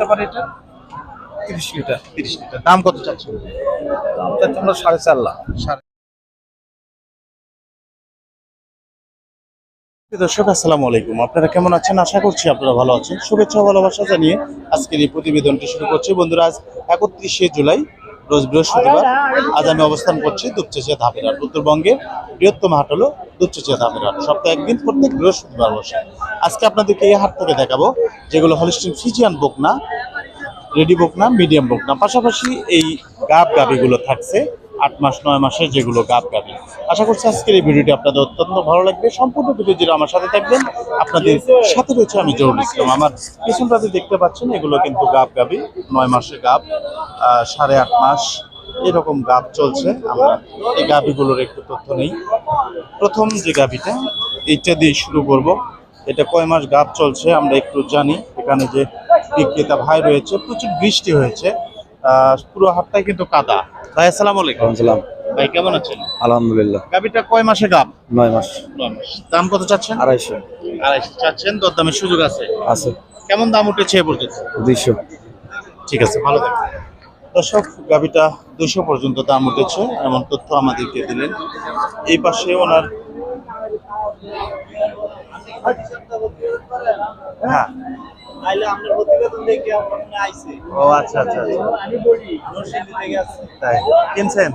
হতে পারে এটা? তিরিশ লিটার। তিরিশ লিটার। দাম কত চাচ্ছেন? দামটা তোমরা সাড়ে চার লাখ। সাড়ে- দর্শক আসসালামু আলাইকুম। আপনারা কেমন আছেন? আশা করছি আপনারা ভালো আছেন। শুভেচ্ছা ভালোবাসা জানিয়ে আজকের এই প্রতিবেদনটি শুরু করছি। বন্ধুরা আজ একত্রিশে জুলাই রোজ বৃহস্পতিবার। আজ আমি অবস্থান করছি দুপচেচিয়া ধাপেরহাট উত্তরবঙ্গের বৃহত্তম হাট হলো দুপচেচিয়া ধাপেরহাট সপ্তাহে একদিন প্রত্যেক বৃহস্পতিবার বসে। আজকে আপনাদেরকে এই হাট থেকে দেখাবো, যেগুলো হলিস্টিন ফিজিয়ান বকনা রেডি বকনা মিডিয়াম বকনা পাশাপাশি এই গাব গাবিগুলো থাকছে, আট মাস, নয় মাসের যেগুলো গাব গাবি। আশা করছি আজকের এই ভিডিওটি আপনাদের অত্যন্ত ভালো লাগবে। সম্পূর্ণ ভিডিও জুড়ে আমার সাথে থাকবেন। আপনাদের সাথে রয়েছে আমি জরুল ইসলাম আমার পিছনটাতে দেখতে পাচ্ছেন, এগুলো কিন্তু গাব গাবি, নয় মাসে গাব সাড়ে আট মাস, এরকম গাব চলছে। আমরা এই গাবিগুলোর একটু তথ্য নেই। প্রথম যে গাবিটা, এইটা দিয়ে শুরু করব। এটা কয় মাস গাব চলছে আমরা একটু জানি। এখানে যে বিক্রেতা ভাই রয়েছে প্রচুর বৃষ্টি হয়েছে আহ, পুরো হাটটাই কিন্তু কাদা। ভাই আসসালাম আলাইকুম। সালাম ভাই কেমন আছেন? আলহামদুলিল্লাহ। গাবিটা কয় মাসে গাব? নয় মাস। নয় মাস। দাম কত চাচ্ছেন? আড়াইশো। আড়াইশো চাচ্ছেন দরদামের সুযোগ আছে। আছে। কেমন দাম উঠেছে এ পর্যন্ত? দুইশো। ঠিক আছে ভালো থাকবেন। দর্শক গাবিটা দুশো পর্যন্ত দাম উঠেছে এমন তথ্য আমাদেরকে দিলেন। এই পাশে ওনার হ্যাঁ। ও আচ্ছা আচ্ছা আচ্ছা। তাই কিনছেন।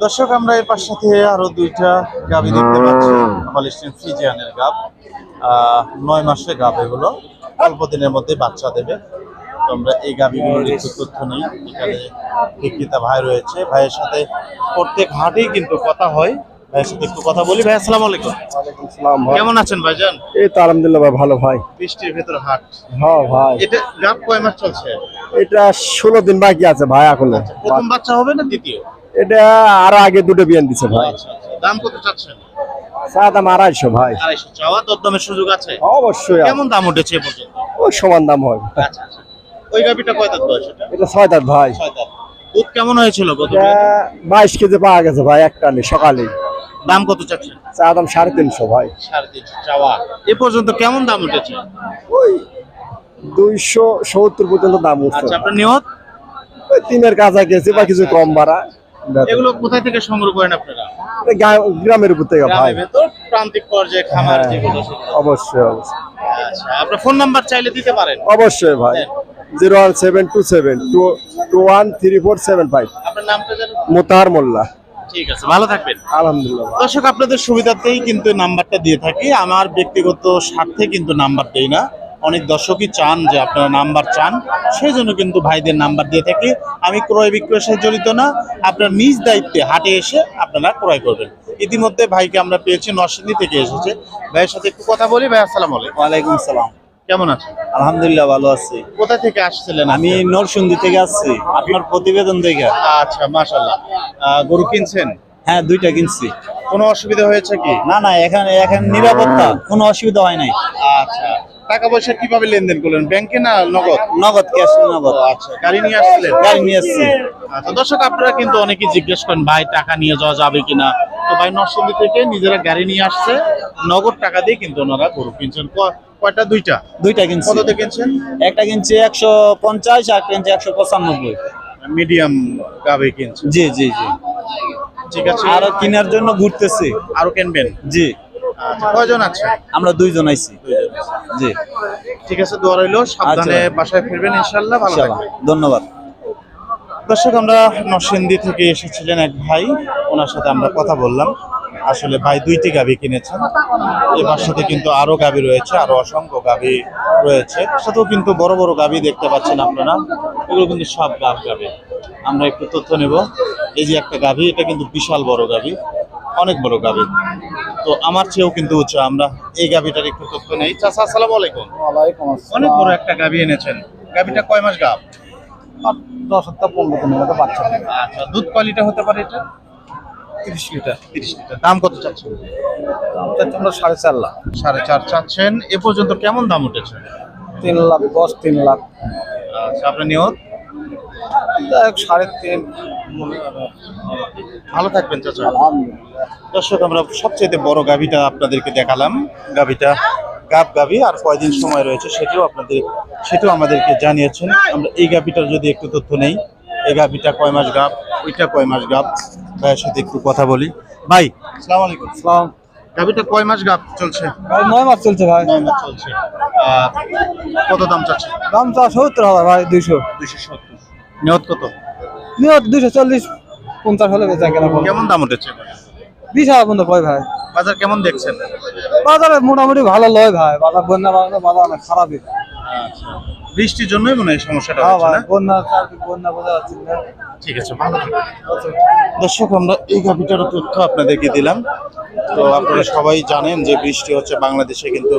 দর্শক আমরা এর পাশ সাথে আরও দুইটা গাবি দেখতে পাচ্ছি। হলিস্টিন ফ্রিজিয়ানের গাব। আহ, নয় মাসের গাব এগুলো। অল্প দিনের মধ্যে বাচ্চা দেবে। তো আমরা এই গাবিগুলোর একটু তথ্য নেই। এখানে বিক্রেতা ভাই রয়েছে। ভাইয়ের সাথে প্রত্যেক হাটেই কিন্তু কথা হয়। ভাইয়ের সাথে একটু কথা বলি। ভাই আসসালামু আলাইকুম। কেমন আছেন ভাইজান? এই তো আলহামদুলিল্লাহ ভাই ভালো ভাই। বৃষ্টির ভেতর হাট। হ্যাঁ ভাই। এটা গাব কয় মাস চলছে? এটা ষোলো দিন বাকি আছে ভাই এখনও। প্রথম বাচ্চা হবে না দ্বিতীয়? এটা আরও আগে দুটো বিয়ান দিছে ভাই। আচ্ছা আচ্ছা। দাম কত চাচ্ছেন? চা দাম আড়াইশো ভাই। আড়াইশো। চাওয়া দরদামের সুযোগ আছে। অবশ্যই। কেমন দাম উঠেছে পর্যন্ত? ওই সমান দাম হয়। আচ্ছা আচ্ছা। ওই গাবিটা কয় দাঁত বয়স এটা? এটা ছয় দাঁত ভাই। ছয় দাঁত। দুধ কেমন হয়েছিল বাইশ কেজি পাওয়া গেছে ভাই একটা নেই সকালে। দাম কত চাচ্ছেন? চা দাম সাড়ে তিনশো ভাই। সাড়ে তিনশো চাওয়া। এ পর্যন্ত কেমন দাম উঠেছে? ওই দুইশো সত্তর পর্যন্ত দাম উঠছে। আচ্ছা আপনার নিয়ত? ওই তিনের কাছা গেছে বা কিছু কম ভাড়া এগুলো কোথায় থেকে সংগ্রহ করেন আপনারা? গ্রামের উপর থেকে ভাই। প্রান্তিক পর্যায়ে খামার হ্যাঁ। যেগুলো অবশ্যই অবশ্যই। আচ্ছা আপনার ফোন নাম্বার চাইলে দিতে পারেন? অবশ্যই ভাই। Zero one seven two seven two two one three four seven five. আপনার নামটা জানেন। মোতাহার মোল্লা। ঠিক আছে ভালো থাকবেন। আলহামদুলিল্লাহ। দর্শক আপনাদের সুবিধাতেই কিন্তু নাম্বারটা দিয়ে থাকি। আমার ব্যক্তিগত স্বার্থে কিন্তু নাম্বার দেই না। অনেক দর্শকই চান যে আপনারা নাম্বার চান সেই জন্য কিন্তু ভাইদের নাম্বার দিয়ে থাকি। আমি ক্রয় বিক্রয়ের সাথে জড়িত না। আপনার নিজ দায়িত্বে হাটে এসে আপনারা ক্রয় করবেন। ইতিমধ্যে ভাইকে আমরা পেয়েছি নরসিংদী থেকে এসেছে। ভাইয়ের সাথে একটু কথা বলি। ভাই আসসালাম আলাইকুম। ওয়ালাইকুম সালাম কেমন আছেন আলহামদুলিল্লাহ ভালো আছি। কোথা থেকে আসছিলেন আমি নরসিংদী থেকে আসছি আপনার প্রতিবেদন দেখে। আচ্ছা মাশাল্লাহ আহ, গরু কিনছেন? হ্যাঁ দুইটা কিনছি। কোনো অসুবিধা হয়েছে কি? না না এখানে এখানে নিরাপত্তা কোনো অসুবিধা হয় নাই। আচ্ছা টাকা পয়সা কীভাবে লেনদেন করলেন ব্যাংকে না নগদ? নগদ ক্যাশ নগদ। আচ্ছা গাড়ি নিয়ে আসছিলেন? গাড়ি নিয়ে আসছি। আচ্ছা দর্শক আপনারা কিন্তু অনেকেই জিজ্ঞেস করেন ভাই টাকা নিয়ে যাওয়া যাবে কিনা তো ভাই নরসিংদী থেকে নিজেরা গাড়ি নিয়ে আসছে নগদ টাকা দিয়ে কিন্তু ওনারা গরু কিনছেন। কয়টা? দুইটা? দুইটা কিনছি। কত কিনছেন? একটা কিনছি একশো পঞ্চাশ আর কিনছি একশো পঁচানব্বই। মিডিয়াম গাবে কিনছেন। জি জি জি। ঠিক আছে। আরও কেনার জন্য ঘুরতেছি। আরও কিনবেন? জি। আচ্ছা কয়জন আছে? আমরা দুইজন আইছি। জি। ঠিক আছে দোয়া রইল। সাবধানে আচ্ছা। বাসায় ফিরবেন ইনশাল্লাহ ভালো ইনশাআল্লাহ। থাকবেন। ধন্যবাদ। দর্শক আমরা নরসিংদী থেকে এসেছিলেন এক ভাই। ওনার সাথে আমরা কথা বললাম। আসলে ভাই দুইটি গাভি কিনেছেন। এবার সাথে কিন্তু আরও গাভি রয়েছে আরও অসংখ্য গাভি রয়েছে। সাথেও কিন্তু বড় বড় গাভি দেখতে পাচ্ছেন আপনারা। এগুলো কিন্তু সব গাভ গাভি। আমরা একটু তথ্য নেব। এই যে একটা গাভি এটা কিন্তু বিশাল বড় গাভি অনেক বড় গাভি। তো আমার চেয়েও কিন্তু উঁচু আমরা এই গাভিটার একটু তথ্য নেই। চাচা আসসালামু আলাইকুম। অনেক বড় একটা গাভি এনেছেন। গাভিটা কয় মাস গাভ? দশ সপ্তাহ পনেরো দিনের মতো বাচ্চা। আচ্ছা দুধ কোয়ালিটি হতে পারে এটা? তিরিশ লিটার। তিরিশ লিটার। দাম কত চাচ্ছেন? দামটা তোমরা সাড়ে চার লাখ। সাড়ে চার চাচ্ছেন। এ পর্যন্ত কেমন দাম উঠেছে? তিন লাখ দশ তিন লাখ। আচ্ছা আপনার নিয়ত? সাড়ে তিন। ভালো থাকবেন চাচা। দর্শক আমরা সবচেয়ে বড় গাভিটা আপনাদেরকে দেখালাম। গাভিটা গাব গাবি আর কয়দিন সময় রয়েছে সেটিও আপনাদের সেটাও আমাদেরকে জানিয়েছেন। আমরা এই গাবিটার যদি একটু তথ্য নেই এই গাবিটা কয় মাস গাব? ওইটা কয় মাস গাব? ভাইয়ের সাথে একটু কথা বলি। ভাই আসসালামু আলাইকুম সালাম। গাবিটা কয় মাস গাব চলছে? ভাই নয় মাস চলছে ভাই। নয় মাস চলছে। কত দাম চাচ্ছে দাম চা সত্তর হাজার ভাই দুইশো। দুইশো সত্তর। নিয়ত কত? নিয়ত দুইশো চল্লিশ পঞ্চাশ হলে বেচা কেনা কেমন দাম উঠেছে বিশ হাজার পর্যন্ত কয় ভাই? বাজার কেমন দেখছেন? বাজারে মোটামুটি ভালো লয় ভাই বাজার বন্যা বাজার বাজার অনেক খারাপই। বৃষ্টির জন্যই মনে হয় সমস্যাটা হ্যাঁ হচ্ছে ভাই না? বন্যা বন্যা বোঝা যাচ্ছে ঠিক আছে, ভালো। দর্শক, আমরা এই গাভিটারও তথ্য আপনাদেরকে দিলাম। তো আপনারা সবাই জানেন যে বৃষ্টি হচ্ছে বাংলাদেশে কিন্তু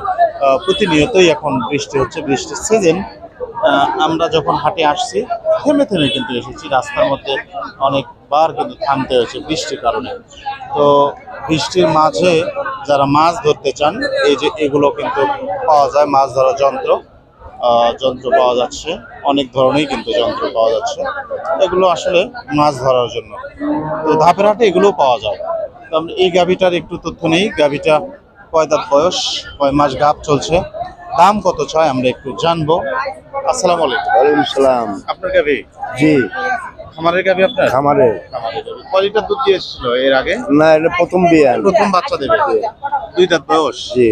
প্রতিনিয়তই এখন বৃষ্টি হচ্ছে, বৃষ্টির সিজন আমরা যখন হাটে আসছি, থেমে থেমে কিন্তু এসেছি। রাস্তার মধ্যে অনেকবার কিন্তু থামতে হয়েছে বৃষ্টির কারণে। তো বৃষ্টির মাঝে যারা মাছ ধরতে চান, এই যে এগুলো কিন্তু পাওয়া যায়, মাছ ধরার যন্ত্র যন্ত্র পাওয়া যাচ্ছে। অনেক ধরনেরই কিন্তু যন্ত্র পাওয়া যাচ্ছে। এগুলো আসলে মাছ ধরার জন্য। তো ধাপের হাটে এগুলোও পাওয়া যায়। তো আমরা এই গাভিটার একটু তথ্য নেই। গাভিটা কয় দাঁত বয়স? কয় মাস গাভ চলছে? দাম কত চায় আমরা একটু জানব। আসসালামু আলাইকুম। সালাম। আপনার গাভি? জি। খামারের গাভি আপনার? খামারে খামারের কয় লিটার দুধ দিয়ে এসেছিল এর আগে? না এটা প্রথম বিয়ান প্রথম বাচ্চা দেবে। দুই দাঁত বয়স? জি।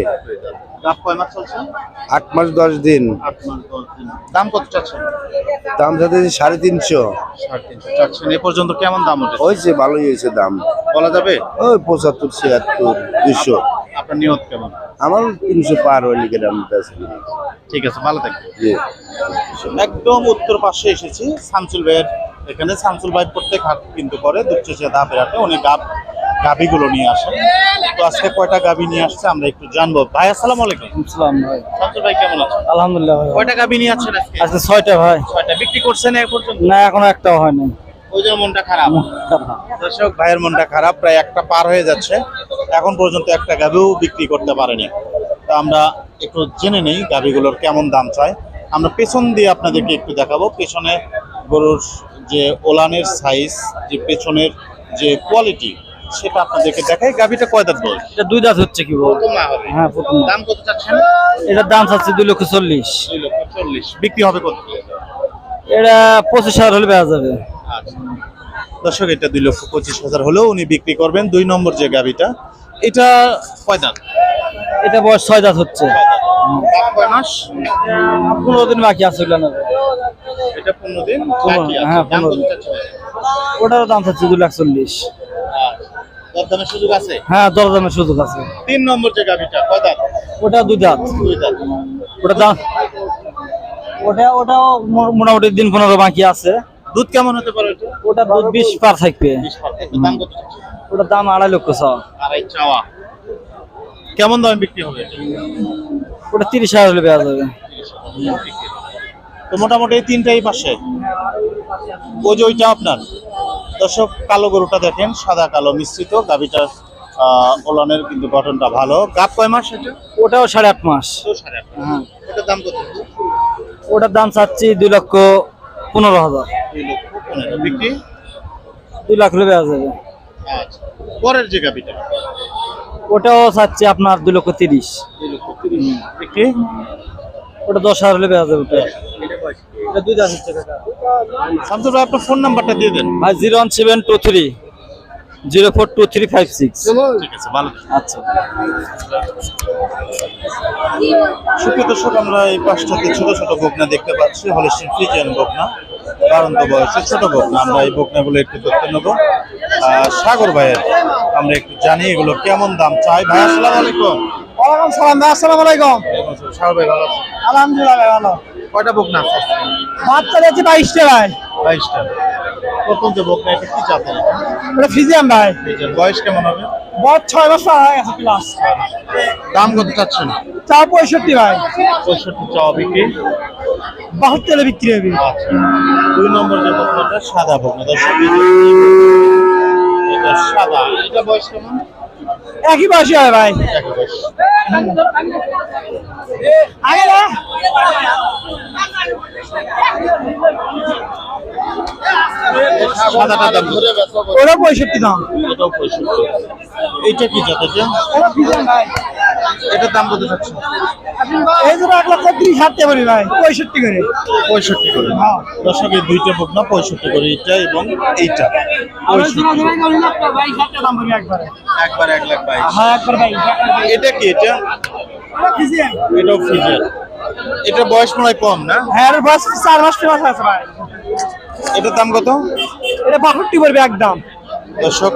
দুই কয় মাস চলছে? আট মাস দশ দিন। আট মাস দশ দিন। দাম কত চাচ্ছেন? দাম যাতে সাড়ে তিনশো। সাড়ে তিনশো চাচ্ছেন। এ পর্যন্ত কেমন দাম উঠেছে? হয়েছে ভালোই হয়েছে দাম। বলা যাবে? ওই পঁচাত্তর ছিয়াত্তর দুশো আপনার নিয়ত কেমন? আমার তিনশো পার হয়নি কেরাম ঠিক আছে ভালো থাকবেন। জি। একদম উত্তর পাশে এসেছি শামসুল ভাইয়ের। এখানে শামসুল ভাই প্রত্যেক হাট কিন্তু করে দুপচেছে ধাপের হাটে। অনেক গাব গাবিগুলো নিয়ে আসেন। তো আজকে কয়টা গাবি নিয়ে আসছে আমরা একটু জানব। ভাই আসসালামু আলাইকুম। সালাম ভাই শামসুল ভাই কেমন আছেন? আলহামদুলিল্লাহ ভাই কয়টা গাবি নিয়ে আসছেন আজকে? আজকে ছয়টা ভাই। ছয়টা। বিক্রি করছেন এ পর্যন্ত? না এখনও একটাও হয়নি। ওই জন্য মনটা খারাপ। দর্শক ভাইয়ের মনটা খারাপ প্রায় একটা পার হয়ে যাচ্ছে। এখন পর্যন্ত একটা গাভিও বিক্রি করতে পারেনি। তো আমরা একটু জেনে নেই গাভিগুলোর কেমন দাম চায়। আমরা পেছন দিয়ে আপনাদেরকে একটু দেখাবো। পেছনে গরুর যে ওলানের সাইজ যে পেছনের যে কোয়ালিটি সেটা আপনাদেরকে দেখাই। গাভিটা কয় দাঁত বয়স এটা দুই দাঁত হচ্ছে কি বল? হ্যাঁ প্রথম দাম কত চাচ্ছেন? এটার দাম চাচ্ছে দুই লক্ষ চল্লিশ। দুই লক্ষ চল্লিশ। বিক্রি হবে কত? এটা পঁচিশ হাজার হলে বেচা যাবে। আচ্ছা। দর্শক এটা দুই লক্ষ পঁচিশ হাজার হলেও উনি বিক্রি করবেন দুই নম্বর যে গাভিটা। এটা কয় দাঁত? এটা বয়স ছয় দাঁত হচ্ছে। কয় মাস? পনেরো দিন বাকি আছে এটা পনেরো দিন পনেরো, হ্যাঁ, পনেরো দিন। ওটারও দাম চাচ্ছে দুই লাখ চল্লিশ। দরদামের সুযোগ আছে? হ্যাঁ দরদামের সুযোগ আছে। তিন নম্বর যে গাভিটা কয় দাঁত? ওটা দুই দাঁত। দুই দাঁত। ওটা ওটা ওটাও মোটামুটি দিন পনেরো বাকি আছে। দুধ কেমন হতে পারে ওটা? দুধ বিশ পার থাকবে। দাম কত? ওটার দাম আড়াই লক্ষ ছ। আড়াই চাওয়া। কেমন দামে বিক্রি হবে? ওটা তিরিশ হাজার হলে বেচা যাবে। তো মোটামুটি তিনটাই পাশে। ওই যে ওইটা আপনার? দর্শক কালো গরুটা দেখেন সাদা কালো মিশ্রিত গাভিটার ওলানের কিন্তু গঠনটা ভালো। গাপ কয় মাস এটা? ওটাও সাড়ে আট মাস। তো সাড়ে আট মাস। হ্যাঁ। এটার দাম কত? ওটার দাম চাচ্ছি দুই লক্ষ পনেরো হাজার। দুই লক্ষ পনেরো। বিক্রি? দুই লাখ বেচা যাবে আচ্ছা। পরের যে গাভিটা? ওটাও চাচ্ছি আপনার দুই লক্ষ তিরিশ। দুই লক্ষ তিরিশ। বিক্রি? ওটা দশ হাজার বেচা যাবে ওটা। এটা দুই দাঁত হচ্ছে কাকা। ভাই আপনার ফোন নাম্বারটা দিয়ে দেন। ভাই zero one seven two three zero four two three five six. ঠিক আছে ভালো। আচ্ছা। সুপ্রিয় দর্শক আমরা এই পাঁচটাতে ছোট ছোট বকনা দেখতে পাচ্ছি। হলিস্টিন ফ্রিজিয়ান বকনা বারন্ত বয়সে ছোট বকনা। আমরা এই বকনাগুলো একটু দেখতে নেব। সাগর ভাইয়ের আমরা একটু জানি এগুলো কেমন দাম চাই। ভাই আসসালামু আলাইকুম। ওয়ালাইকুম সালাম ভাই আসসালামু আলাইকুম। সাগর ভাই ভালো আলহামদুলিল্লাহ ভাই ভালো। কয়টা বকনা আছে? বাচ্চা দিয়েছে বাইশটা ভাই। বাইশটা। প্রথম যে বকনা এটা কি এটা? ওটা ফিজিয়াম ভাই। বয়স কেমন হবে? বয়স ছয় বছর হয়ে গেছে প্লাস দাম কত চাচ্ছেন? চা পঁয়ষট্টি ভাই। পঁয়ষট্টি চাওয়া বিক্রি। বাহাত্তরে বিক্রি হবে। আচ্ছা। দুই নম্বর যে বকনাটা সাদা বকনা। এটা সাদা। এটা বয়স কেমন? একই বয়সী হয় ভাই। একই বয়স। আগে না দাম। ওটা পঁয়ষট্টি দাম। এটাও পঁয়ষট্টি। এইটা কি এটার দাম কত যাচ্ছে? এই জন্য এক লক্ষ ত্রিশ হাতে পারি ভাই পঁয়ষট্টি করে। পঁয়ষট্টি করে। হ্যাঁ। দর্শক এই দুইটা বকনা পঁয়ষট্টি করে এইটা এবং এইটা। একবারে। একবার এক লাখ বাইশ। হ্যাঁ একবার ভাই এটা কি এটা? এটা এটাও ফিজিয়ান এটা বয়স মনে হয় কম না? হ্যাঁ চার মাস মাস আছে ভাই। এটার দাম কত? এটা বাষট্টি পড়বে একদম। দর্শক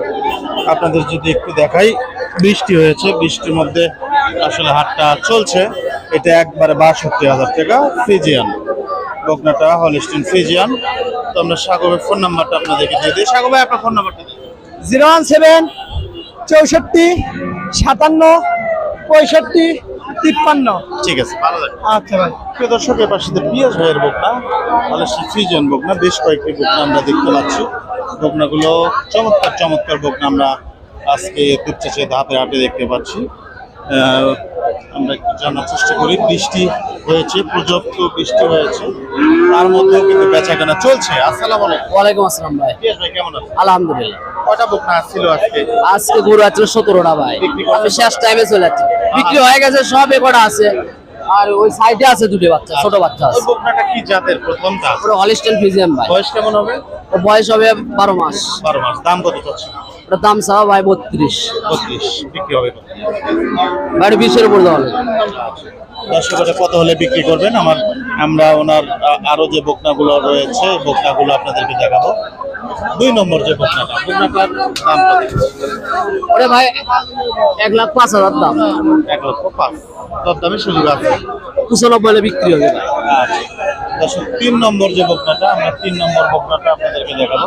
আপনাদের যদি একটু দেখাই বৃষ্টি হয়েছে বৃষ্টির মধ্যে আসলে হাটটা চলছে। এটা একবারে বাষট্টি হাজার টাকা ফিজিয়ান বকনাটা হলিস্টিন ফিজিয়ান তো আমরা সাগরের ফোন নাম্বারটা আপনাদেরকে দিয়ে দিই। সাগর ভাই আপনার ফোন নাম্বারটা জিরো ওয়ান সেভেন চৌষট্টি সাতান্ন পঁয়ষট্টি তিপ্পান্ন। ঠিক আছে ভালো আচ্ছা ভাই। প্রিয় দর্শক পাশে পিয়াজ ভাইয়ের বকনা হলিস্টিন ফিজিয়ান বকনা বেশ কয়েকটি বকনা আমরা দেখতে পাচ্ছি। বকনাগুলো চমৎকার চমৎকার বকনা আমরা আজকে দুপচাচে ধাপে হাটে দেখতে পাচ্ছি। আহ, আমরা একটু জানার চেষ্টা করি বৃষ্টি হয়েছে পর্যাপ্ত বৃষ্টি হয়েছে। তার মধ্যেও কিন্তু বেচা কেনা চলছে। আসসালাম আলাইকুম। ওয়ালাইকুম আসসালাম ভাই। ভাই কেমন আছেন? আলহামদুলিল্লাহ। বকনা আসছিল আজকে? আজকে গরু আছে সতেরোটা ভাই। আমি শেষ টাইমে চলে যাচ্ছি বিক্রি হয়ে গেছে সব একটা আছে। আর ওই সাইডে আছে দুটো বাচ্চা ছোট বাচ্চা আছে। বকনাটা কি জাতের প্রথমটা? ওটা হলিস্টেন ফিজিয়াম ভাই। বয়স কেমন হবে? বয়স হবে বারো মাস। বারো মাস। দাম কত চাচ্ছে দাম ভাই বত্রিশ। বত্রিশ। বিক্রি হবে ভাই উপর দর্শকের কত হলে বিক্রি করবেন? আমার আমরা ওনার আরও যে বকনাগুলো রয়েছে বকনাগুলো আপনাদেরকে দেখাবো। দুই নম্বর যে বকনাটা বকনাটার দাম কত ওরে ভাই এক লাখ পাঁচ হাজার দাম। এক লক্ষ পাঁচ। দর দামে সুযোগ আছে। পঁচানব্বই বিক্রি হবে আচ্ছা দর্শক তিন নম্বর যে বকনাটা আমরা তিন নম্বর বকনাটা আপনাদেরকে দেখাবো।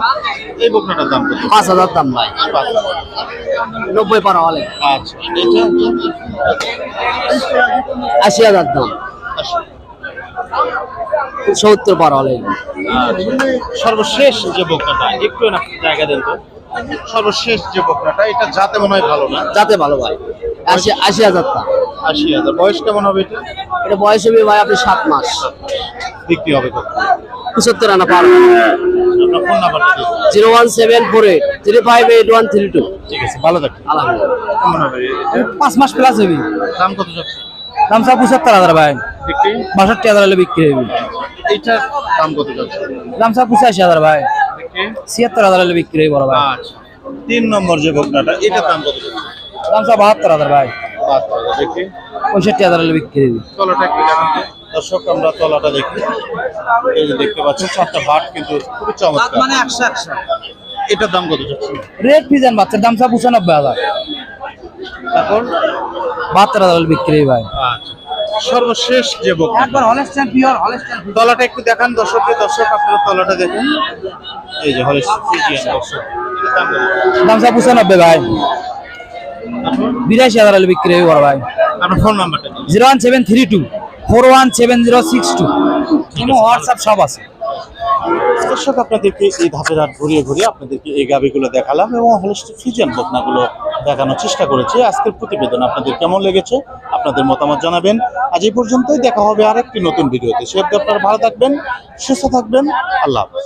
এই বকনাটার দাম কত? পাঁচ হাজার দাম ভাই। নব্বই পারা হলে। আচ্ছা আশি হাজার দাম। সত্তর পার হলে। সর্বশেষ যে বকনাটা একটু না জায়গা দেন তো। সর্বশেষ যে বকনাটা এটা যাতে মনে হয় ভালো না। যাতে ভালো ভাই আশি আশি হাজার দাম আশি হাজার। বয়স কেমন হবে এটা? এটা বয়স হবে ভাই আপনি সাত মাস। বিক্রি হবে কত? পঁচাত্তর আনা পার। Zero one seven four eight three five eight one three two. ঠিক আছে ভালো আলহামদুলিল্লাহ। পাঁচ মাস প্লাস হবি। দাম কত যাচ্ছে? দাম সব পঁচাত্তর হাজার ভাই। বিক্রি? বাষট্টি হাজার হলে বিক্রি হবে এইটার দাম কত যাচ্ছে? দাম পঁচাশি হাজার ভাই। ছিয়াত্তর হাজার হলে বিক্রি হবে বড় ভাই। আচ্ছা। তিন নম্বর যে বকনাটা এটার দাম কত দাম বাহাত্তর হাজার ভাই। পঁয়ষট্টি হাজার হলে বিক্রি হবে তলাটা তো। দর্শক আমরা তলাটা দেখি। এই যে দেখতে পাচ্ছেন চারটা বাট কিন্তু খুবই চমৎকার। মানে একশো একশো। এটার দাম কত যাচ্ছে? রেড ফিজান বাচ্চার দাম সব পঁচানব্বই হাজার। তারপর? বাহাত্তর হাজার হলে বিক্রি ভাই। আচ্ছা। সর্বশেষ যে একবার পিওর তলাটা একটু দেখান দর্শককে দর্শক আপনারা তলাটা দেখুন। এই যে হলে ফ্রিজিয়ান দর্শক। দাম সব পঁচানব্বই ভাই। বিরাশি হাজার আলু বিক্রি হবে ভাই। আপনার ফোন নাম্বারটা দিন zero one seven three two four one seven zero six two. WhatsApp সব আছে। দর্শক, আপনাদেরকে এই ধাপের হাট ঘুরিয়ে ঘুরিয়ে আপনাদেরকে এই গাবিগুলো দেখালাম এবং হলস্ট ফিজিয়ান বকনাগুলো দেখানোর চেষ্টা করেছি। আজকের প্রতিবেদন আপনাদের কেমন লেগেছে, আপনাদের মতামত জানাবেন। আজ এই পর্যন্তই, দেখা হবে আরেকটি নতুন ভিডিওতে। সে আপনারা ভালো থাকবেন, সুস্থ থাকবেন। আল্লাহ।